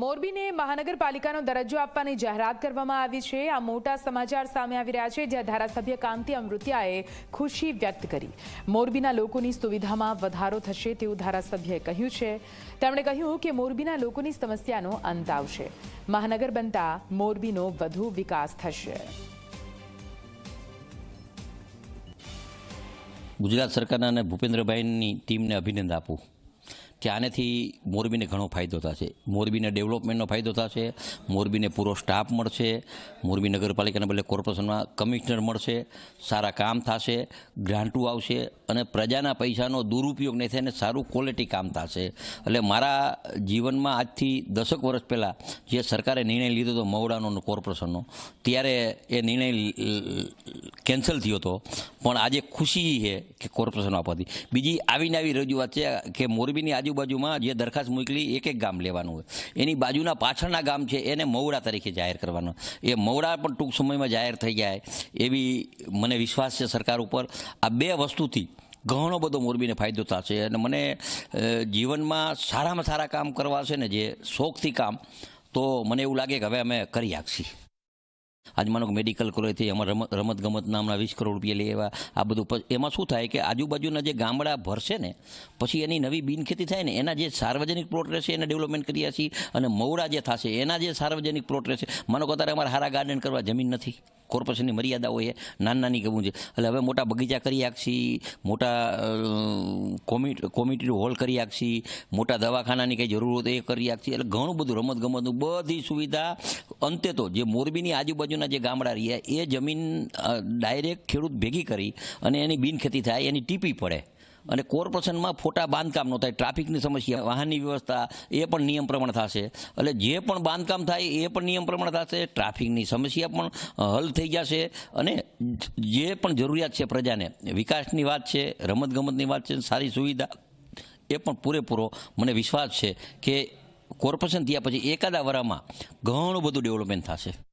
મોરબીને મહાનગરપાલિકાનો દરજ્જો આપવાની જાહેરાત કરવામાં આવી છે. આ મોટા સમાચાર સામે આવી રહ્યા છે, જ્યાં ધારાસભ્ય કાંતિ અમૃત્યાએ ખુશી વ્યક્ત કરી. મોરબીના લોકોની સુવિધામાં વધારો થશે તેવું ધારાસભ્યએ કહ્યું છે. તેમણે કહ્યું કે મોરબીના લોકોની સમસ્યાનો અંત આવશે. મહાનગર બનતા મોરબીનો વધુ વિકાસ થશે. ગુજરાત સરકારના અને ભૂપેન્દ્રભાઈની ટીમને અભિનંદન આપું. કે આનેથી મોરબીને ઘણો ફાયદો થશે. મોરબીને ડેવલપમેન્ટનો ફાયદો થશે, મોરબીને પૂરો સ્ટાફ મળશે, મોરબી નગરપાલિકાના બદલે કોર્પોરેશનમાં કમિશનર મળશે, સારા કામ થશે, ગ્રાન્ટો આવશે અને પ્રજાના પૈસાનો દુરુપયોગ નહીં થાય અને સારું ક્વોલિટી કામ થશે. એટલે મારા જીવનમાં આજથી દશક વર્ષ પહેલાં જે સરકારે નિર્ણય લીધો હતો મવડાનો અને કોર્પોરેશનનો, ત્યારે એ નિર્ણય કેન્સલ થયો હતો. પણ આજે ખુશી છે કે કોર્પોરેશન આપવાથી બીજી આવીને આવી રજૂઆત છે કે મોરબીની આજુબાજુમાં જે દરખાસ્ત મોકલી, એક એક ગામ લેવાનું હોય. એની બાજુના પાછળના ગામ છે, એને મવડા તરીકે જાહેર કરવાનું. એ મવડા પણ ટૂંક સમયમાં જાહેર થઈ જાય એવી મને વિશ્વાસ છે સરકાર ઉપર. આ બે વસ્તુથી ઘણો બધો મોરબીને ફાયદો થશે અને મને જીવનમાં સારામાં સારા કામ કરવા છે ને જે શોખથી કામ, તો મને એવું લાગે કે હવે અમે કરી આપશી. આજ માનો મેડિકલ કોલેજથી એમાં રમત રમત ગમતના હમણાં વીસ કરોડ રૂપિયા લેવા આ બધું એમાં શું થાય કે આજુબાજુના જે ગામડા ભરશે ને, પછી એની નવી બિનખેતી થાય ને, એના જે સાર્વજનિક પ્લોટ રહેશે એને ડેવલપમેન્ટ કરીએ છીએ અને મવડા જે થશે, એના જે સાર્વજનિક પ્લોટ રહેશે, માનો કે અત્યારે અમારે હારા ગાર્ડન કરવા જમીન નથી કોર્પોરેશનની મર્યાદા હોય નાની નાની કરવું છે. એટલે હવે મોટા બગીચા કરી આપશી મોટા કોમિટી હોલ કરી આપશી મોટા દવાખાનાની કંઈ જરૂર હોય એ કરી આપશી એટલે ઘણું બધું રમત ગમતનું બધી સુવિધા અંતે તો જે મોરબીની આજુબાજુના જે ગામડા રહ્યા, એ જમીન ડાયરેક્ટ ખેડૂત ભેગી કરી અને એની બિનખેતી થાય, એની ટીપી પડે. અને કોર્પોરેશનમાં ફોટા બાંધકામ ન થાય, ટ્રાફિકની સમસ્યા, વાહનની વ્યવસ્થા, એ પણ નિયમ પ્રમાણે થશે. એટલે જે પણ બાંધકામ થાય, એ પણ નિયમ પ્રમાણે થશે. ટ્રાફિકની સમસ્યા પણ હલ થઈ જશે. અને જે પણ જરૂરિયાત છે પ્રજાને, વિકાસની વાત છે, રમતગમતની વાત છે, સારી સુવિધા, એ પણ પૂરેપૂરો મને વિશ્વાસ છે કે કોર્પોરેશન થયા પછી એકાદા વરામાં ઘણું બધું ડેવલપમેન્ટ થશે.